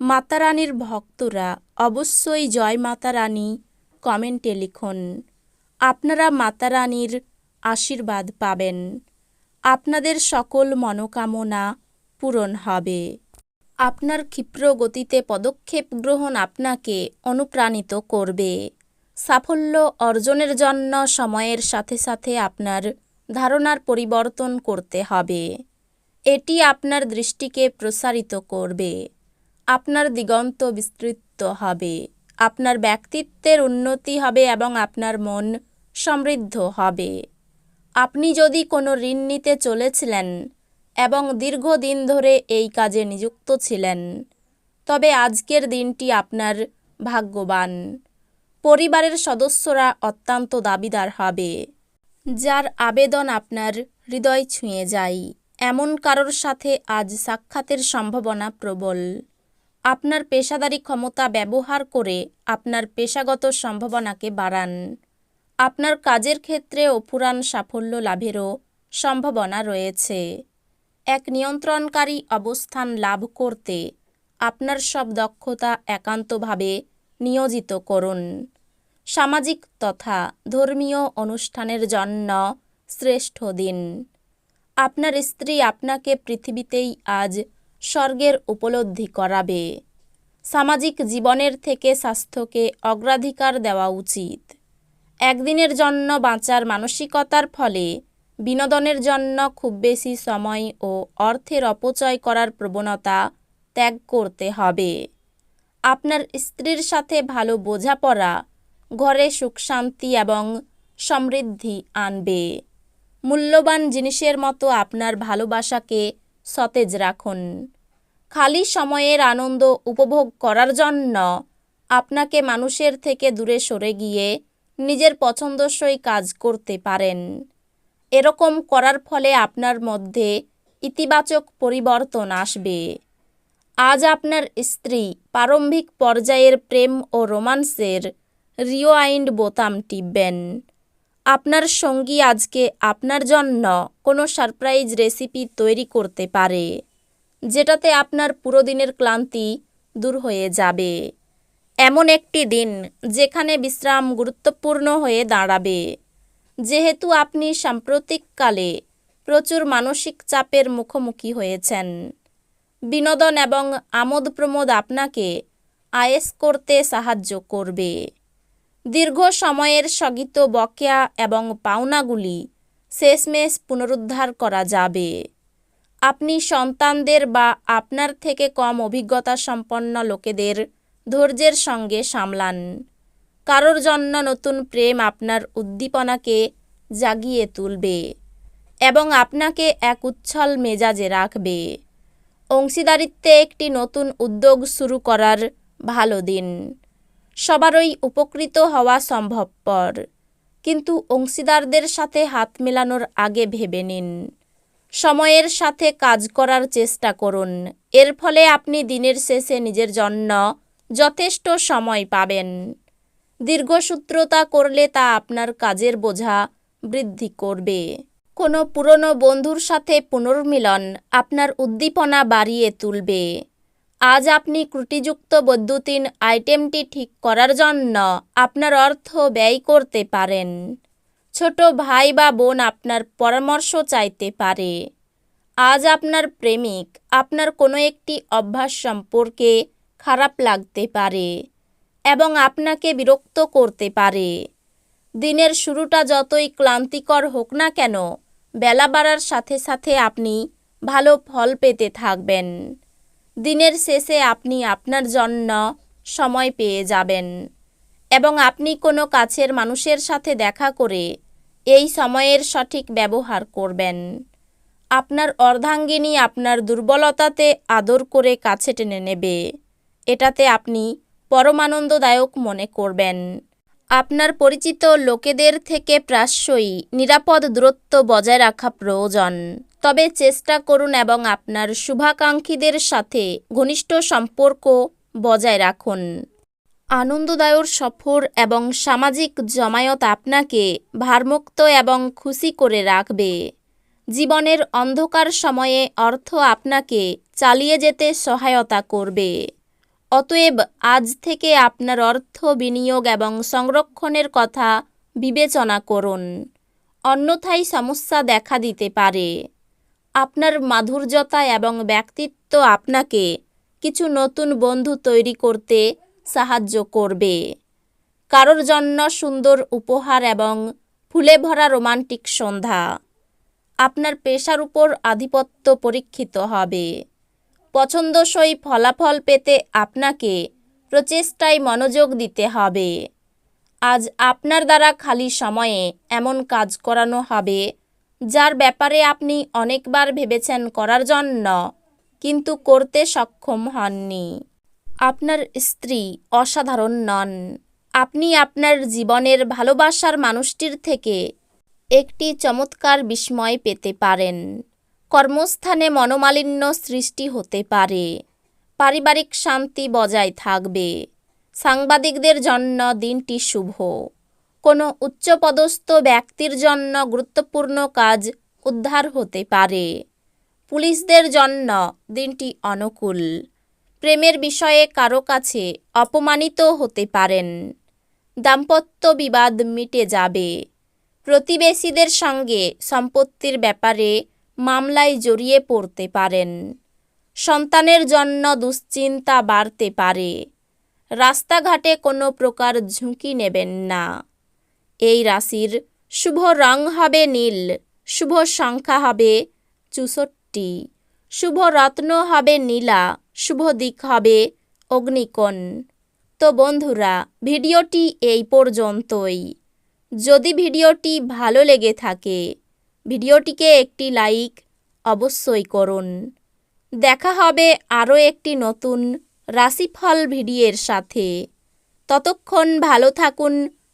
মাতারানীর ভক্তরা অবশ্যই জয় মাতারানী কমেন্টে লিখুন। আপনারা মাতারানীর আশীর্বাদ পাবেন। আপনাদের সকল মনোকামনা পূরণ হবে। আপনার ক্ষিপ্র গতিতে পদক্ষেপ গ্রহণ আপনাকে অনুপ্রাণিত করবে। সাফল্য অর্জনের জন্য সময়ের সাথে সাথে আপনার ধারণার পরিবর্তন করতে হবে। এটি আপনার দৃষ্টিকে প্রসারিত করবে। আপনার দিগন্ত বিস্তৃত হবে। আপনার ব্যক্তিত্বের উন্নতি হবে এবং আপনার মন সমৃদ্ধ হবে। আপনি যদি কোনো ঋণ নিতে চলেছিলেন এবং দীর্ঘদিন ধরে এই কাজে নিযুক্ত ছিলেন, তবে আজকের দিনটি আপনার ভাগ্যবান। পরিবারের সদস্যরা অত্যন্ত দাবিদার হবে। যার আবেদন আপনার হৃদয় ছুঁয়ে যায়। এমন কারোর সাথে আজ সাক্ষাতের সম্ভাবনা প্রবল। আপনার পেশাদারি ক্ষমতা ব্যবহার করে আপনার পেশাগত সম্ভাবনাকে বাড়ান। আপনার কাজের ক্ষেত্রে অফুরান সাফল্য লাভেরও সম্ভাবনা রয়েছে। এক নিয়ন্ত্রণকারী অবস্থান লাভ করতে আপনার সব দক্ষতা একান্তভাবে নিয়োজিত করুন। সামাজিক তথা ধর্মীয় অনুষ্ঠানের জন্য শ্রেষ্ঠ দিন। আপনার স্ত্রী আপনাকে পৃথিবীতেই আজ স্বর্গের উপলব্ধি করাবে। সামাজিক জীবনের থেকে স্বাস্থ্যকে অগ্রাধিকার দেওয়া উচিত। একদিনের জন্য বাঁচার মানসিকতার ফলে বিনোদনের জন্য খুব বেশি সময় ও অর্থের অপচয় করার প্রবণতা ত্যাগ করতে হবে। আপনার স্ত্রীর সাথে ভালো বোঝাপড়া ঘরে সুখ শান্তি এবং সমৃদ্ধি আনবে। মূল্যবান জিনিসের মতো আপনার ভালোবাসাকে সতেজ রাখুন। খালি সময়ের আনন্দ উপভোগ করার জন্য আপনাকে মানুষের থেকে দূরে সরে গিয়ে নিজের পছন্দসই কাজ করতে পারেন। এরকম করার ফলে আপনার মধ্যে ইতিবাচক পরিবর্তন আসবে। আজ আপনার স্ত্রী প্রারম্ভিক পর্যায়ের প্রেম ও রোমান্সের রিওয়াইন্ড বোতাম টিপবেন। আপনার সঙ্গী আজকে আপনার জন্য কোনো সারপ্রাইজ রেসিপি তৈরি করতে পারে, যেটাতে আপনার পুরো দিনের ক্লান্তি দূর হয়ে যাবে। এমন একটি দিন যেখানে বিশ্রাম গুরুত্বপূর্ণ হয়ে দাঁড়াবে। যেহেতু আপনি সাম্প্রতিককালে প্রচুর মানসিক চাপের মুখোমুখি হয়েছেন, বিনোদন এবং আমোদ প্রমোদ আপনাকে আয়েস করতে সাহায্য করবে। দীর্ঘ সময়ের স্থগিত বকেয়া এবং পাওনাগুলি শেষমেশ পুনরুদ্ধার করা যাবে। আপনি সন্তানদের বা আপনার থেকে কম অভিজ্ঞতা সম্পন্ন লোকেদের ধৈর্যের সঙ্গে সামলান। কারোর জন্য নতুন প্রেম আপনার উদ্দীপনাকে জাগিয়ে তুলবে এবং আপনাকে এক উচ্ছল মেজাজে রাখবে। অংশীদারিত্বে একটি নতুন উদ্যোগ শুরু করার ভালো দিন। সবারই উপকৃত হওয়া সম্ভবপর। কিন্তু অংশীদারদের সাথে হাত মেলানোর আগে ভেবে নিন। সময়ের সাথে কাজ করার চেষ্টা করুন। এর ফলে আপনি দিনের শেষে নিজের জন্য যথেষ্ট সময় পাবেন। দীর্ঘসূত্রতা করলে তা আপনার কাজের বোঝা বৃদ্ধি করবে। কোনো পুরনো বন্ধুর সাথে পুনর্মিলন আপনার উদ্দীপনা বাড়িয়ে তুলবে। আজ আপনি ত্রুটিযুক্ত বৈদ্যুতিন আইটেমটি ঠিক করার জন্য আপনার অর্থ ব্যয় করতে পারেন। ছোট ভাই বা বোন আপনার পরামর্শ চাইতে পারে। আজ আপনার প্রেমিক আপনার কোনো একটি অভ্যাস সম্পর্কে খারাপ লাগতে পারে এবং আপনাকে বিরক্ত করতে পারে। দিনের শুরুটা যতই ক্লান্তিকর হোক না কেন, বেলা বাড়ার সাথে সাথে আপনি ভালো ফল পেতে থাকবেন। দিনের শেষে আপনি আপনার জন্য সময় পেয়ে যাবেন। এবং আপনি কোনো কাছের মানুষের সাথে দেখা করে এই সময়ের সঠিক ব্যবহার করবেন। আপনার অর্ধাঙ্গিনী আপনার দুর্বলতাতে আদর করে কাছে টেনে নেবে। এটাতে আপনি পরমানন্দদায়ক মনে করবেন। আপনার পরিচিত লোকেদের থেকে প্রায়শই নিরাপদ দূরত্ব বজায় রাখা প্রয়োজন। তবে চেষ্টা করুন এবং আপনার শুভাকাঙ্ক্ষীদের সাথে ঘনিষ্ঠ সম্পর্ক বজায় রাখুন। আনন্দদায়ক সফর এবং সামাজিক জমায়েত আপনাকে ভারমুক্ত এবং খুশি করে রাখবে। জীবনের অন্ধকার সময়ে অর্থ আপনাকে চালিয়ে যেতে সহায়তা করবে। অতএব আজ থেকে আপনার অর্থ বিনিয়োগ এবং সংরক্ষণের কথা বিবেচনা করুন। অন্যথায় সমস্যা দেখা দিতে পারে। আপনার মাধুর্যতা এবং ব্যক্তিত্ব আপনাকে কিছু নতুন বন্ধু তৈরি করতে সাহায্য করবে। কারোর জন্য সুন্দর উপহার এবং ফুলে ভরা রোমান্টিক সন্ধ্যা আপনার পেশার উপর আধিপত্য পরীক্ষিত হবে। পছন্দসই ফলাফল পেতে আপনাকে প্রচেষ্টায় মনোযোগ দিতে হবে। আজ আপনার দ্বারা খালি সময়ে এমন কাজ করানো হবে যার ব্যাপারে আপনি অনেকবার ভেবেছেন করার জন্য, কিন্তু করতে সক্ষম হননি। আপনার স্ত্রী অসাধারণ নন। আপনি আপনার জীবনের ভালোবাসার মানুষটির থেকে একটি চমৎকার বিস্ময় পেতে পারেন। কর্মস্থানে মনোমালিন্য সৃষ্টি হতে পারে। পারিবারিক শান্তি বজায় থাকবে। সাংবাদিকদের জন্য দিনটি শুভ। কোনো উচ্চপদস্থ ব্যক্তির জন্য গুরুত্বপূর্ণ কাজ উদ্ধার হতে পারে। পুলিশদের জন্য দিনটি অনুকূল। প্রেমের বিষয়ে কারও কাছে অপমানিত হতে পারেন। দাম্পত্য বিবাদ মিটে যাবে। প্রতিবেশীদের সঙ্গে সম্পত্তির ব্যাপারে মামলায় জড়িয়ে পড়তে পারেন। সন্তানের জন্য দুশ্চিন্তা বাড়তে পারে। রাস্তাঘাটে কোনো প্রকার ঝুঁকি নেবেন না। এই রাশির শুভ রং হবে নীল, শুভ সংখ্যা হবে চুষট্টি, শুভ রত্ন হবে নীলা, শুভ দিক হবে অগ্নিকোণ। তো বন্ধুরা, ভিডিওটি এই পর্যন্তই। যদি ভিডিওটি ভালো লেগে থাকে, ভিডিওটিকে একটি লাইক অবশ্যই করুন। দেখা হবে আরও একটি নতুন রাশিফল ভিডিওর সাথে। ততক্ষণ ভালো থাকুন